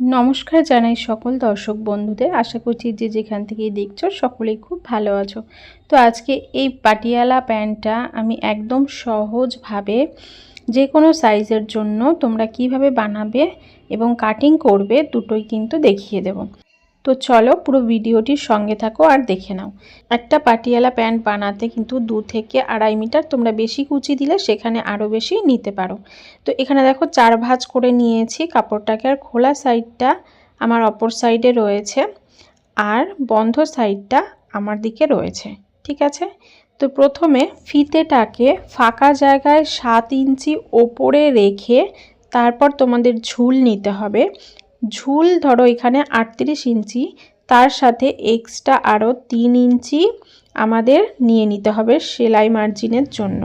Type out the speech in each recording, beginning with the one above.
নমস্কার জানাই সকল দর্শক বন্ধুদের। আশা করছি যে যেখান থেকেই দেখছ সকলেই খুব ভালো আছো। তো আজকে এই পাটিয়ালা প্যান্টটা আমি একদম সহজভাবে যে কোনো সাইজের জন্য তোমরা কীভাবে বানাবে এবং কাটিং করবে দুটোই কিন্তু দেখিয়ে দেব। তো চলো পুরো ভিডিওটির সঙ্গে থাকো আর দেখে নাও। একটা পাটিয়ালা প্যান্ট বানাতে কিন্তু দু থেকে আড়াই মিটার তোমরা বেশি কুচি দিলে সেখানে আরও বেশি নিতে পারো। তো এখানে দেখো চার ভাঁজ করে নিয়েছি, কাপড়টাকে আর খোলা সাইডটা আমার অপর সাইডে রয়েছে আর বন্ধ সাইডটা আমার দিকে রয়েছে, ঠিক আছে? তো প্রথমে ফিতেটাকে ফাঁকা জায়গায় সাত ইঞ্চি ওপরে রেখে তারপর তোমাদের ঝুল নিতে হবে। ঝুল ধরো এখানে আটত্রিশ ইঞ্চি, তার সাথে এক্সট্রা আরও তিন ইঞ্চি আমাদের নিয়ে নিতে হবে সেলাই মার্জিনের জন্য।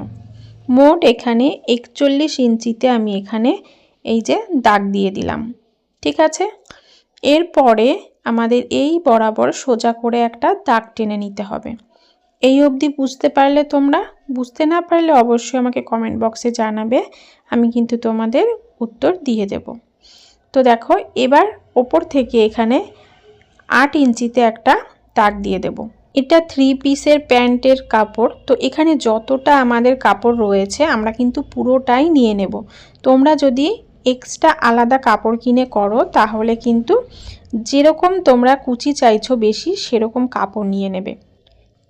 মোট এখানে একচল্লিশ ইঞ্চিতে আমি এখানে এই যে দাগ দিয়ে দিলাম, ঠিক আছে? এরপরে আমাদের এই বরাবর সোজা করে একটা দাগ টেনে নিতে হবে। এই অবধি বুঝতে পারলে তোমরা, বুঝতে না পারলে অবশ্যই আমাকে কমেন্ট বক্সে জানাবে, আমি কিন্তু তোমাদের উত্তর দিয়ে দেব। তো দেখো, এবার ওপর থেকে এখানে আট ইঞ্চিতে একটা দাগ দিয়ে দেব। এটা থ্রি পিসের প্যান্টের কাপড়, তো এখানে যতটা আমাদের কাপড় রয়েছে, আমরা কিন্তু পুরোটাই নিয়ে নেব। তোমরা যদি এক্সট্রা আলাদা কাপড় কিনে করো, তাহলে কিন্তু যেরকম তোমরা কুচি চাইছো বেশি, সেরকম কাপড় নিয়ে নেবে।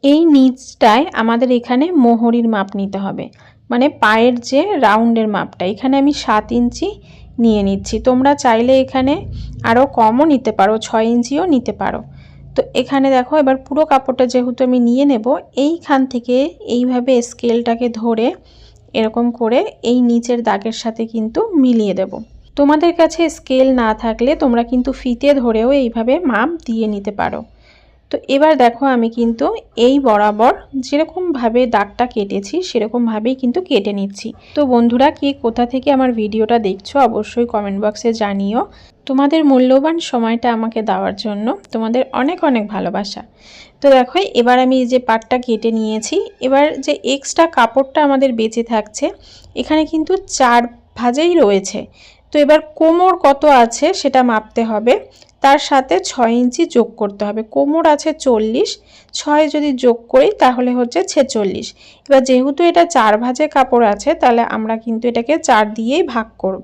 এই নিচটায় আমাদের এখানে মোহরির মাপ নিতে হবে। মানে পায়ের যে রাউন্ডের মাপটা, এখানে আমি সাত ইঞ্চি নিয়ে নিচ্ছি। তোমরা চাইলে এখানে আরও কমও নিতে পারো, ছয় ইঞ্চিও নিতে পারো। তো এখানে দেখো, এবার পুরো কাপড়টা যেহেতু আমি নিয়ে নেব, এইখান থেকে এইভাবে স্কেলটাকে ধরে এরকম করে এই নিচের দাগের সাথে কিন্তু মিলিয়ে দেব। তোমাদের কাছে স্কেল না থাকলে তোমরা কিন্তু ফিতে ধরেও এইভাবে মাপ দিয়ে নিতে পারো। তো এবার দেখো আমি কিন্তু এই বরাবর যেরকমভাবে দাগটা কেটেছি, সেরকমভাবেই কিন্তু কেটে নিচ্ছি। তো বন্ধুরা, কে কোথা থেকে আমার ভিডিওটা দেখছ অবশ্যই কমেন্ট বক্সে জানিও। তোমাদের মূল্যবান সময়টা আমাকে দেওয়ার জন্য তোমাদের অনেক অনেক ভালোবাসা। তো দেখো, এবার আমি যে পাটটা কেটে নিয়েছি, এবার যে এক্সট্রা কাপড়টা আমাদের বেঁচে থাকছে, এখানে কিন্তু চার ভাজেই রয়েছে। তো এবার কোমর কত আছে সেটা মাপতে হবে। তার সাথে ছয় ইঞ্চি যোগ করতে হবে। কোমর আছে চল্লিশ, ছয় যদি যোগ করি তাহলে হচ্ছে ছেচল্লিশ। এবার যেহেতু এটা চার ভাজে কাপড় আছে, তাহলে আমরা কিন্তু এটাকে চার দিয়েই ভাগ করব।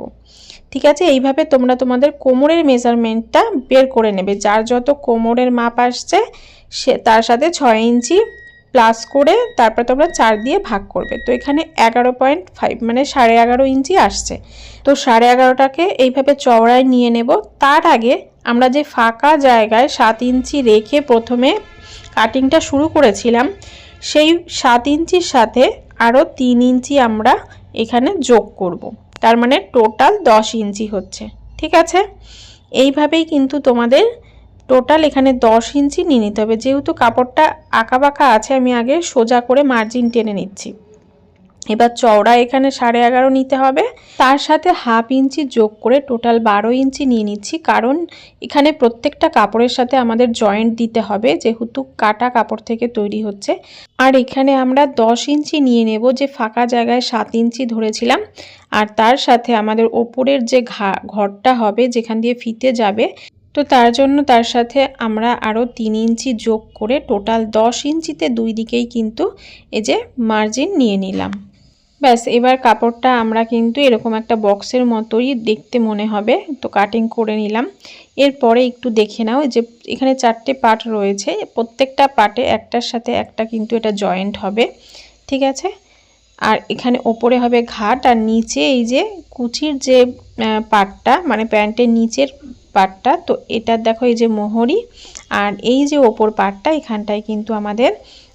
ঠিক আছে? এইভাবে তোমরা তোমাদের কোমরের মেজারমেন্টটা বের করে নেবে। যার যত কোমরের মাপ আসছে, সে তার সাথে ছয় ইঞ্চি প্লাস করে তারপর তোমরা চার দিয়ে ভাগ করবে। তো এখানে এগারো পয়েন্ট ফাইভ মানে সাড়ে এগারো ইঞ্চি আসছে। তো সাড়ে এগারোটাকে এইভাবে চওড়ায় নিয়ে নেব। তার আগে আমরা যে ফাঁকা জায়গায় সাত ইঞ্চি রেখে প্রথমে কাটিংটা শুরু করেছিলাম, সেই সাত ইঞ্চির সাথে আরও তিন ইঞ্চি আমরা এখানে যোগ করব। তার মানে টোটাল দশ ইঞ্চি হচ্ছে। ঠিক আছে? এইভাবেই কিন্তু তোমাদের টোটাল এখানে দশ ইঞ্চি নিয়ে নিতে হবে। যেহেতু কাপড়টা আঁকা বাঁকা আছে, আমি আগে সোজা করে মার্জিন টেনে নিচ্ছি। এবার চওড়া এখানে সাড়ে এগারো নিতে হবে। তার সাথে হাফ ইঞ্চি যোগ করে টোটাল বারো ইঞ্চি নিয়ে নিচ্ছি। কারণ এখানে প্রত্যেকটা কাপড়ের সাথে আমাদের জয়েন্ট দিতে হবে, যেহেতু কাটা কাপড় থেকে তৈরি হচ্ছে। আর এখানে আমরা দশ ইঞ্চি নিয়ে নেব যে ফাঁকা জায়গায় সাত ইঞ্চি ধরেছিলাম। আর তার সাথে আমাদের ওপরের যে ঘরটা হবে যেখান দিয়ে ফিতে যাবে, তো তার জন্য তার সাথে আমরা আরও তিন ইঞ্চি যোগ করে টোটাল দশ ইঞ্চিতে দুই দিকেই কিন্তু এই যে মার্জিন নিয়ে নিলাম। ব্যাস, এবার কাপড়টা আমরা কিন্তু এরকম একটা বক্সের মতোই দেখতে মনে হবে। তো কাটিং করে নিলাম। এরপরে একটু দেখে নাও যে এখানে চারটে পার্ট রয়েছে। প্রত্যেকটা পার্টে একটার সাথে একটা কিন্তু এটা জয়েন্ট হবে। ঠিক আছে? আর এখানে ওপরে হবে ঘাট আর নিচে এই যে কুচির যে পাটটা মানে প্যান্টের নিচের পাটটা তো এটা দেখো এই যে মোহরি। আর এই যে ওপর পাটটা এখানটায় কিন্তু আমাদের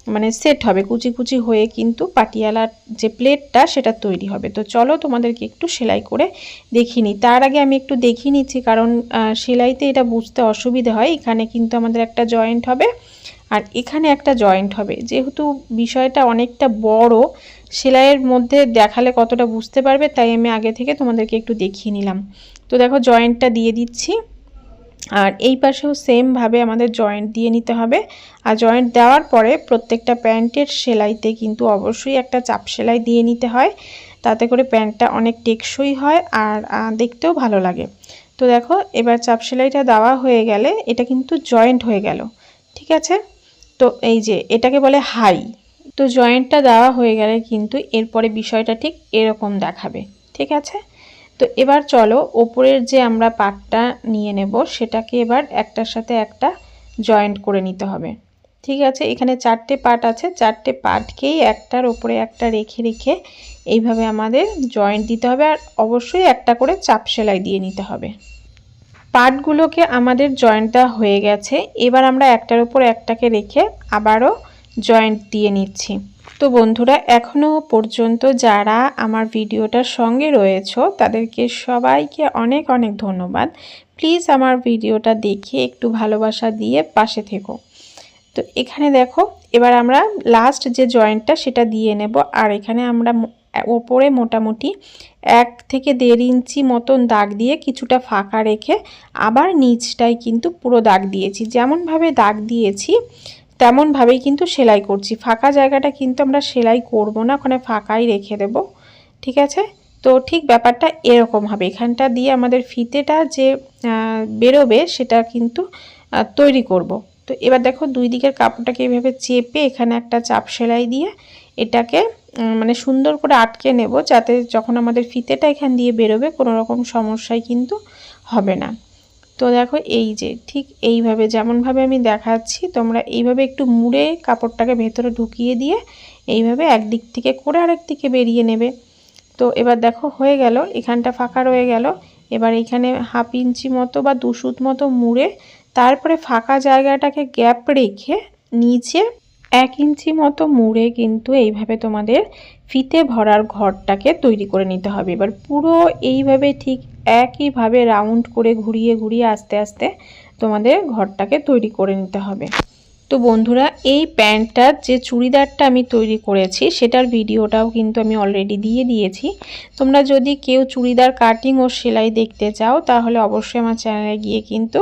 মানে সেট হবে, কুচি কুচি হয়ে কিন্তু পাটিয়ালার যে প্লেটটা সেটা তৈরি হবে। তো চলো তোমাদেরকে একটু সেলাই করে দেখিনি তার আগে আমি একটু দেখিয়ে নিচ্ছি, কারণ সেলাইতে এটা বুঝতে অসুবিধা হয়। এখানে কিন্তু আমাদের একটা জয়েন্ট হবে আর এখানে একটা জয়েন্ট হবে। যেহেতু বিষয়টা অনেকটা বড়, সেলাইয়ের মধ্যে দেখালে কতটা বুঝতে পারবে, তাই আমি আগে থেকে তোমাদেরকে একটু দেখিয়ে নিলাম। তো দেখো জয়েন্টটা দিয়ে দিচ্ছি। আর এই পাশেও সেমভাবে আমাদের জয়েন্ট দিয়ে নিতে হবে। আর জয়েন্ট দেওয়ার পরে প্রত্যেকটা প্যান্টের সেলাইতে কিন্তু অবশ্যই একটা চাপ সেলাই দিয়ে নিতে হয়। তাতে করে প্যান্টটা অনেক টেকসই হয় আর দেখতেও ভালো লাগে। তো দেখো, এবার চাপ সেলাইটা দেওয়া হয়ে গেলে এটা কিন্তু জয়েন্ট হয়ে গেল। ঠিক আছে? তো এই যে এটাকে বলে হাই। তো জয়েন্টটা দেওয়া হয়ে গেলে কিন্তু এরপরে বিষয়টা ঠিক এরকম দেখাবে। ঠিক আছে? তো এবার চলো ওপরের যে আমরা পাটটা নিয়ে নেব, সেটাকে এবার একটার সাথে একটা জয়েন্ট করে নিতে হবে। ঠিক আছে? এখানে চারটে পাট আছে। চারটে পাটকেই একটার ওপরে একটা রেখে রেখে এইভাবে আমাদের জয়েন্ট দিতে হবে আর অবশ্যই একটা করে চাপ সেলাই দিয়ে নিতে হবে। পাটগুলোকে আমাদের জয়েন্ট দেওয়া হয়ে গেছে। এবার আমরা একটার ওপর একটাকে রেখে আবারও জয়েন্ট দিয়ে নিচ্ছি। তো বন্ধুরা এখনও পর্যন্ত যারা আমার ভিডিওটার সঙ্গে রয়েছো, তাদেরকে সবাইকে অনেক অনেক ধন্যবাদ। প্লিজ আমার ভিডিওটা দেখে একটু ভালোবাসা দিয়ে পাশে থেকো। তো এখানে দেখো, এবার আমরা লাস্ট যে জয়েন্টটা সেটা দিয়ে নেব। আর এখানে আমরা ওপরে মোটামুটি এক থেকে দেড় ইঞ্চি মতন দাগ দিয়ে কিছুটা ফাঁকা রেখে আবার নিচটাই কিন্তু পুরো দাগ দিয়েছি। যেমনভাবে দাগ দিয়েছি তেমনভাবেই কিন্তু সেলাই করছি। ফাঁকা জায়গাটা কিন্তু আমরা সেলাই করব না, ওখানে ফাঁকাই রেখে দেব, ঠিক আছে? তো ঠিক ব্যাপারটা এরকম হবে। এখানটা দিয়ে আমাদের ফিতেটা যে বেরোবে সেটা কিন্তু তৈরি করব। তো এবার দেখো দুই দিকের কাপড়টাকে এইভাবে চেপে এখানে একটা চাপ সেলাই দিয়ে এটাকে মানে সুন্দর করে আটকে নেব যাতে যখন আমাদের ফিতেটা এখান দিয়ে বেরোবে কোনো রকম সমস্যায় কিন্তু হবে না। তো দেখো এই যে, ঠিক এইভাবে যেমনভাবে আমি দেখাচ্ছি, তোমরা এইভাবে একটু মুড়ে কাপড়টাকে ভেতরে ঢুকিয়ে দিয়ে এইভাবে একদিক থেকে করে আরেক দিকে বেরিয়ে নেবে। তো এবার দেখো হয়ে গেল, এখানটা ফাঁকা রয়ে গেল। এবার এখানে হাফ ইঞ্চি মতো বা দুসুত মতো মুড়ে তারপরে ফাঁকা জায়গাটাকে গ্যাপ রেখে নিচে এক ইঞ্চি মতো মুড়ে কিন্তু এইভাবে তোমাদের ফিতে ভরার ঘরটাকে তৈরি করে নিতে হবে। এবার পুরো এইভাবে ঠিক একইভাবে রাউন্ড করে ঘুরিয়ে ঘুরিয়ে আস্তে আস্তে তোমাদের ঘরটাকে তৈরি করে নিতে হবে। তো বন্ধুরা, এই প্যান্টটার যে চুড়িদারটা আমি তৈরি করেছি, সেটার ভিডিওটাও কিন্তু আমি অলরেডি দিয়ে দিয়েছি। তোমরা যদি কেউ চুড়িদার কাটিং ও সেলাই দেখতে চাও, তাহলে অবশ্যই আমার চ্যানেলে গিয়ে কিন্তু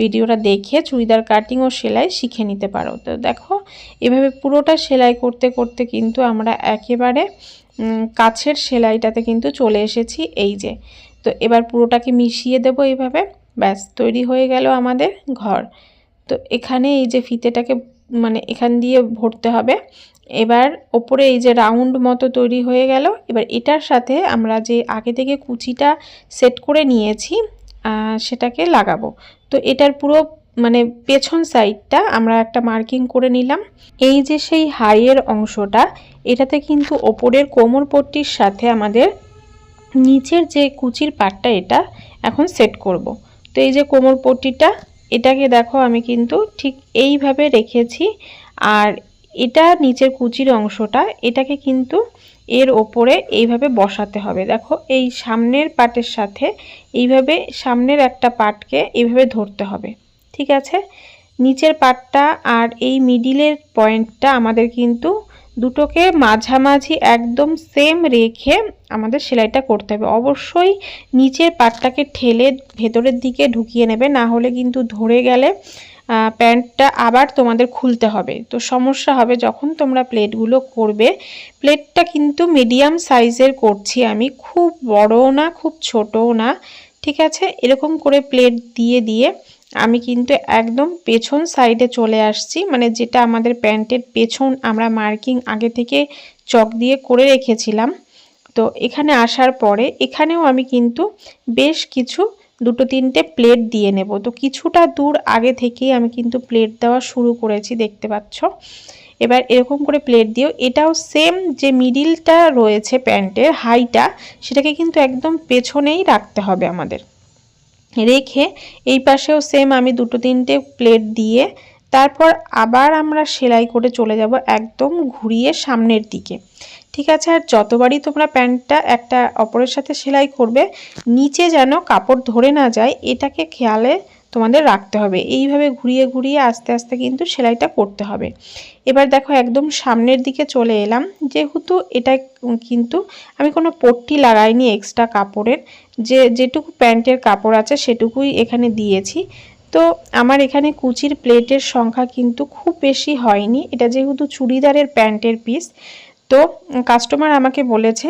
ভিডিওটা দেখে চুড়িদার কাটিং ও সেলাই শিখে নিতে পারো। তো দেখো, এভাবে পুরোটা সেলাই করতে করতে কিন্তু আমরা একেবারে কাছের সেলাইটাতে কিন্তু চলে এসেছি এই যে। তো এবার পুরোটাকে মিশিয়ে দেব এইভাবে ব্যাস, তৈরি হয়ে গেল আমাদের ঘর। তো এখানে এই যে ফিতেটাকে মানে এখান দিয়ে ভরতে হবে। এবার ওপরে এই যে রাউন্ড মতো তৈরি হয়ে গেল। এবার এটার সাথে আমরা যে আগে থেকে কুচিটা সেট করে নিয়েছি সেটাকে লাগাবো। তো এটার পুরো মানে পেছন সাইডটা আমরা একটা মার্কিং করে নিলাম। এই যে সেই হাইয়ের অংশটা, এটাতে কিন্তু ওপরের কোমর পট্টির সাথে আমাদের নিচের যে কুচির পাটটা, এটা এখন সেট করব। তো এই যে কোমর পট্টিটা এটাকে দেখো আমি কিন্তু ঠিক এইভাবে রেখেছি। আর এটা নিচের কুচির অংশটা, এটাকে কিন্তু এর ওপরে এইভাবে বসাতে হবে। দেখো, এই সামনের পাটের সাথে এইভাবে সামনের একটা পাটকে এইভাবে ধরতে হবে, ঠিক আছে? নিচের পাটটা আর এই মিডিলের পয়েন্টটা আমাদের কিন্তু দুটোকে মাঝামাঝি একদম সেম রেখে আমাদের সেলাইটা করতে হবে। অবশ্যই নিচের পাটটাকে ঠেলে ভেতরের দিকে ঢুকিয়ে নেবে, না হলে কিন্তু ধরে গেলে প্যান্টটা আবার তোমাদের খুলতে হবে। তো সমস্যা হবে যখন তোমরা প্লেটগুলো করবে, প্লেটটা কিন্তু মিডিয়াম সাইজের করছি আমি, খুব বড়ও না, খুব ছোটও না, ঠিক আছে? এরকম করে প্লেট দিয়ে দিয়ে আমি কিন্তু একদম পেছন সাইডে চলে আসছি। মানে যেটা আমাদের প্যান্টের পেছন আমরা মার্কিং আগে থেকে চক দিয়ে করে রেখেছিলাম। তো এখানে আসার পরে এখানেও আমি কিন্তু বেশ কিছু দুটো তিনটে প্লেট দিয়ে নেব। তো কিছুটা দূর আগে থেকেই আমি কিন্তু প্লেট দেওয়া শুরু করেছি, দেখতে পাচ্ছ? এবার এরকম করে প্লেট দিও এটাও সেম যে মিডিলটা রয়েছে প্যান্টের হাইটা সেটাকে কিন্তু একদম পেছনেই রাখতে হবে আমাদের। রেখে এই পাশেও সেম আমি দুটো তিনটে প্লেট দিয়ে তারপর আবার আমরা সেলাই করে চলে যাব একদম ঘুরিয়ে সামনের দিকে। ঠিক আছে, আর যতবারই তোমরা প্যান্টটা একটা অপরের সাথে সেলাই করবে, নিচে যেন কাপড় ধরে না যায়, এটাকে খেয়ালে তোমাদের রাখতে হবে। এইভাবে ঘুরিয়ে ঘুরিয়ে আস্তে আস্তে কিন্তু সেলাইটা করতে হবে। এবার দেখো একদম সামনের দিকে চলে এলাম। যেহেতু এটা কিন্তু আমি কোনো পট্টি লাগাইনি এক্সট্রা কাপড়ের। যে, যেটুকু প্যান্টের কাপড় আছে সেটুকুই এখানে দিয়েছি। তো আমার এখানে কুচির প্লেটের সংখ্যা কিন্তু খুব বেশি হয়নি। এটা যেহেতু চুড়িদারের প্যান্টের পিস তো কাস্টমার আমাকে বলেছে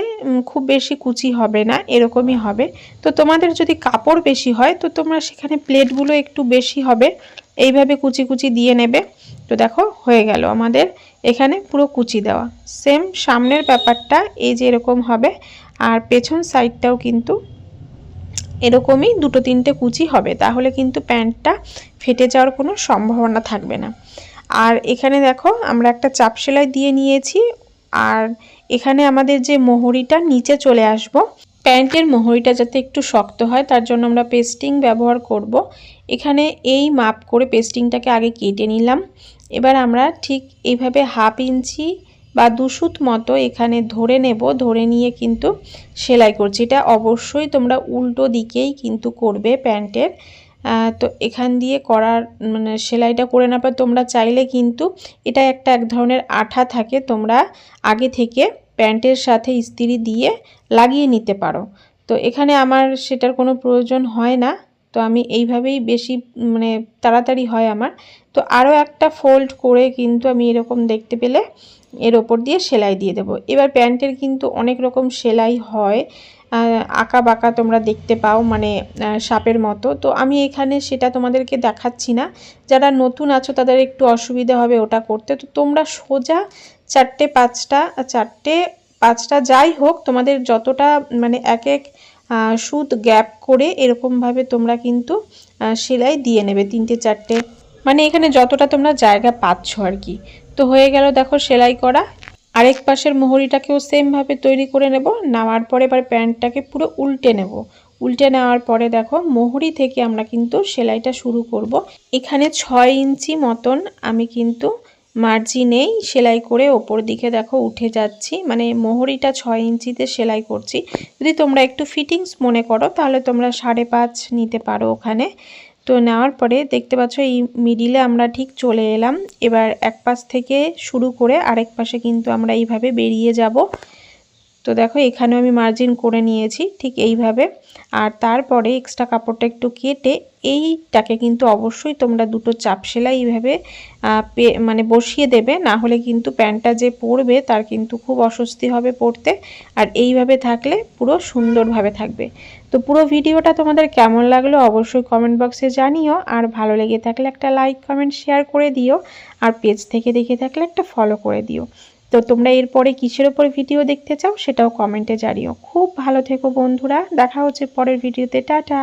খুব বেশি কুচি হবে না, এরকমই হবে। তো তোমাদের যদি কাপড় বেশি হয়, তো তোমরা সেখানে প্লেটগুলো একটু বেশি হবে। এইভাবে কুচি কুচি দিয়ে নেবে। তো দেখো, হয়ে গেল আমাদের এখানে পুরো কুচি দেওয়া। সেম সামনের ব্যাপারটা, এই যে এরকম হবে, আর পেছন সাইডটাও কিন্তু এরকমই দুটো তিনটে কুচি হবে। তাহলে কিন্তু প্যান্টটা ফেটে যাওয়ার কোনো সম্ভাবনা থাকবে না। আর এখানে দেখো, আমরা একটা চাপ সেলাই দিয়ে নিয়েছি। আর এখানে আমাদের যে মোহরিটা, নিচে চলে আসব। প্যান্টের মোহরিটা যাতে একটু শক্ত হয়, তার জন্য আমরা পেস্টিং ব্যবহার করব। এখানে এই মাপ করে পেস্টিংটাকে আগে কেটে নিলাম। এবার আমরা ঠিক এইভাবে হাফ ইঞ্চি বা দুশুত মতো এখানে ধরে নেব। ধরে নিয়ে কিন্তু সেলাই করছি। এটা অবশ্যই তোমরা উল্টো দিকেই কিন্তু করবে প্যান্টের। তো এখান দিয়ে করার মানে সেলাইটা করে না পর তোমরা চাইলে কিন্তু এটা একটা এক ধরনের আঠা থাকে, তোমরা আগে থেকে প্যান্টের সাথে ইস্ত্রি দিয়ে লাগিয়ে নিতে পারো। তো এখানে আমার সেটার কোনো প্রয়োজন হয় না। তো আমি এইভাবেই বেশি মানে তাড়াতাড়ি হয় আমার। তো আরও একটা ফোল্ড করে কিন্তু আমি এরকম দেখতে পেলে এর ওপর দিয়ে সেলাই দিয়ে দেবো। এবার প্যান্টের কিন্তু অনেক রকম সেলাই হয় আঁকা বাঁকা তোমরা দেখতে পাও মানে সাপের মতো। তো আমি এখানে সেটা তোমাদেরকে দেখাচ্ছি না। যারা নতুন আছো, তাদের একটু অসুবিধা হবে ওটা করতে। তো তোমরা সোজা চারটে পাঁচটা চারটে পাঁচটা যাই হোক, তোমাদের যতটা মানে এক এক সুদ গ্যাপ করে এরকমভাবে তোমরা কিন্তু সেলাই দিয়ে নেবে তিনটে, চারটে। মানে এখানে যতটা তোমরা জায়গা পাচ্ছ আর কি। তো হয়ে গেল, দেখো সেলাই করা। আরেক পাশের মোহরিটাকেও সেমভাবে তৈরি করে নেব। নেওয়ার পরে এবার প্যান্টটাকে পুরো উল্টে নেব। উল্টে নেওয়ার পরে দেখো মোহরি থেকে আমরা কিন্তু সেলাইটা শুরু করব। এখানে ছয় ইঞ্চি মতন আমি কিন্তু মার্জিনেই সেলাই করে ওপর দিকে দেখো উঠে যাচ্ছি। মানে মোহরিটা ছয় ইঞ্চিতে সেলাই করছি। যদি তোমরা একটু ফিটিংস মনে করো, তাহলে তোমরা সাড়ে পাঁচ নিতে পারো ওখানে। তো নেওয়ার পরে দেখতে পাচ্ছ এই মিডিলে আমরা ঠিক চলে এলাম। এবার এক পাশ থেকে শুরু করে আরেক পাশে কিন্তু আমরা এইভাবে বেরিয়ে যাব। তো দেখো, এখানেও আমি মার্জিন করে নিয়েছি ঠিক এইভাবে। আর তারপরে এক্সট্রা কাপড়টা একটু কেটে এইটাকে কিন্তু অবশ্যই তোমরা দুটো চাপ সেলাই এইভাবে মানে বসিয়ে দেবে। না হলে কিন্তু প্যান্টটা যে পরবে তার কিন্তু খুব অস্বস্তি হবে পরতে। আর এইভাবে থাকলে পুরো সুন্দরভাবে থাকবে। তো পুরো ভিডিওটা তোমাদের কেমন লাগল অবশ্যই কমেন্ট বক্সে জানিও। আর ভালো লেগে থাকলে একটা লাইক কমেন্ট শেয়ার করে দিও। আর পেজ থেকে দেখে থাকলে একটা ফলো করে দিও। তো তোমরা এরপরে কিসের ওপর ভিডিও দেখতে চাও সেটাও কমেন্টে জানিও। খুব ভালো থেকো বন্ধুরা, দেখা হচ্ছে পরের ভিডিওতে টাটা!